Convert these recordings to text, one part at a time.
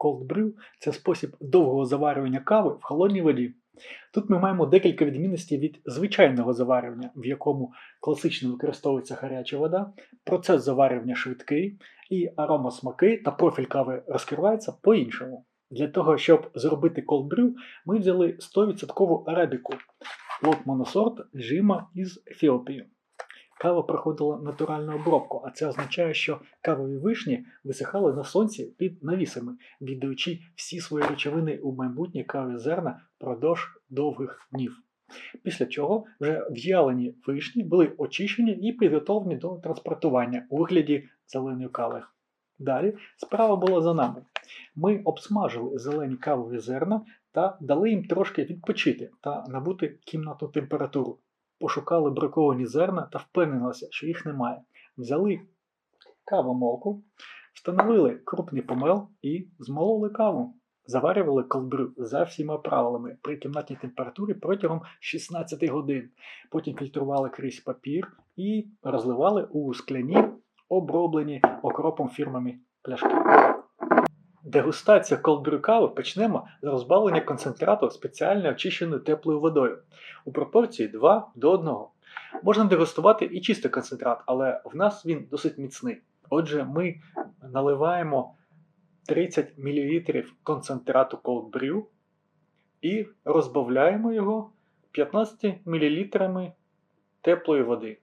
Cold brew – це спосіб довгого заварювання кави в холодній воді. Тут ми маємо декілька відмінностей від звичайного заварювання, в якому класично використовується гаряча вода, процес заварювання швидкий, і арома смаки та профіль кави розкривається по-іншому. Для того, щоб зробити cold brew, ми взяли 100% арабіку, лот моносорт Жима із Ефіопії. Кава проходила натуральну обробку, а це означає, що кавові вишні висихали на сонці під навісами, віддаючи всі свої речовини у майбутнє кавові зерна впродовж довгих днів. Після чого вже в'ялені вишні були очищені і підготовлені до транспортування у вигляді зеленої кави. Далі справа була за нами. Ми обсмажили зелені кавові зерна та дали їм трошки відпочити та набути кімнатну температуру. Пошукали браковані зерна та впевнилися, що їх немає. Взяли кавомолку, встановили крупний помел і змололи каву. Заварювали колбрю за всіма правилами при кімнатній температурі протягом 16 годин. Потім фільтрували крізь папір і розливали у скляні, оброблені окропом фірмами пляшки. Дегустація колбрю кави почнемо з розбавлення концентрату спеціально очищеною теплою водою у пропорції 2 до 1. Можна дегустувати і чистий концентрат, але в нас він досить міцний. Отже, ми наливаємо 30 мл концентрату cold brew і розбавляємо його 15 мл теплої води.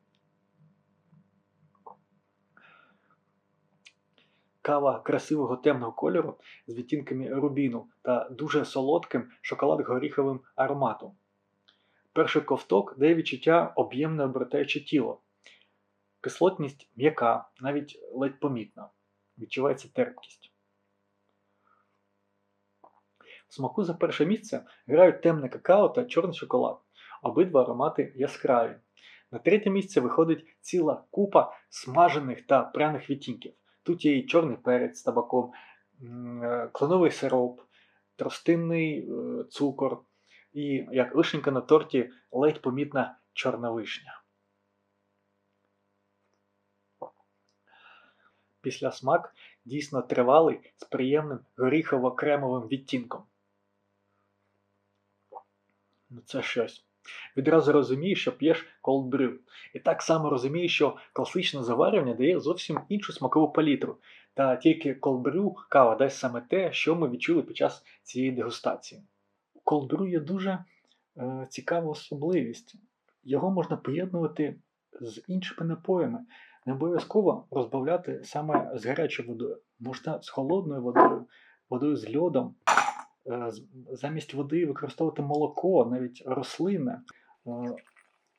Кава красивого темного кольору з відтінками рубіну та дуже солодким шоколад-горіховим ароматом. Перший ковток дає відчуття об'ємне обертаюче тіло. Кислотність м'яка, навіть ледь помітна. Відчувається терпкість. В смаку за перше місце грають темне какао та чорний шоколад. Обидва аромати яскраві. На третє місце виходить ціла купа смажених та пряних відтінків. Тут є і чорний перець з табаком, е, кленовий сироп, тростинний е, цукор і, як вишенька на торті, ледь помітна чорна вишня. Після смак дійсно тривалий з приємним горіхово-кремовим відтінком. Ну це щось. Відразу розумієш, що п'єш brew. І так само розумієш, що класичне заварювання дає зовсім іншу смакову палітру. Та тільки brew кава дасть саме те, що ми відчули під час цієї дегустації. Brew є дуже е, цікава особливість. Його можна поєднувати з іншими напоями. Не обов'язково розбавляти саме з гарячою водою. Можна з холодною водою, водою з льодом. Е, замість води використовувати молоко, навіть рослинне.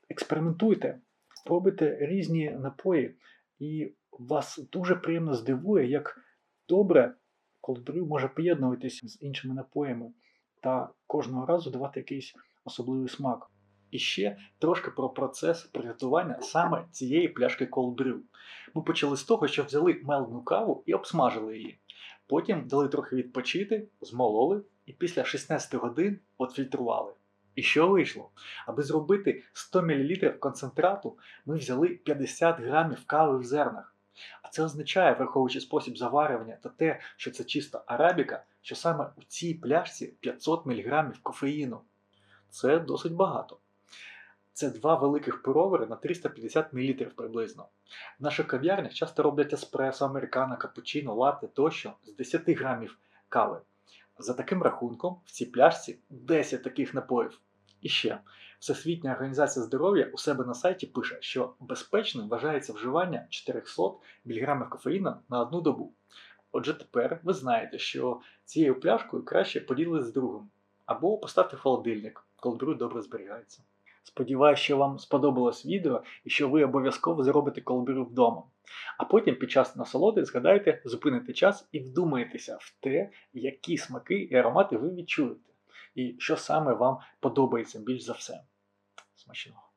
Експериментуйте, пробуйте різні напої, і вас дуже приємно здивує, як добре колдбрю може поєднуватися з іншими напоями та кожного разу давати якийсь особливий смак. І ще трошки про процес приготування саме цієї пляшки колдрю. Ми почали з того, що взяли мелну каву і обсмажили її. Потім дали трохи відпочити, змололи і після 16 годин отфільтрували. І що вийшло? Аби зробити 100 мл концентрату, ми взяли 50 грамів кави в зернах. А це означає, враховуючи спосіб заварювання та те, що це чиста арабіка, що саме у цій пляшці 500 мг кофеїну. Це досить багато. Це два великих пуровери на 350 мл приблизно. В наших кав'ярнях часто роблять еспресо, американо, капучино, латте тощо з 10 грамів кави. За таким рахунком, в цій пляшці 10 таких напоїв. І ще, Всесвітня організація здоров'я у себе на сайті пише, що безпечним вважається вживання 400 мг кофеїна на одну добу. Отже, тепер ви знаєте, що цією пляшкою краще поділитися з другом. Або поставте в холодильник, коли бруд добре зберігається. Сподіваюся, що вам сподобалось відео і що ви обов'язково зробите колбіру вдома. А потім під час насолоди згадайте зупините час і вдумаєтеся в те, які смаки і аромати ви відчуєте, і що саме вам подобається більш за все. Смачного!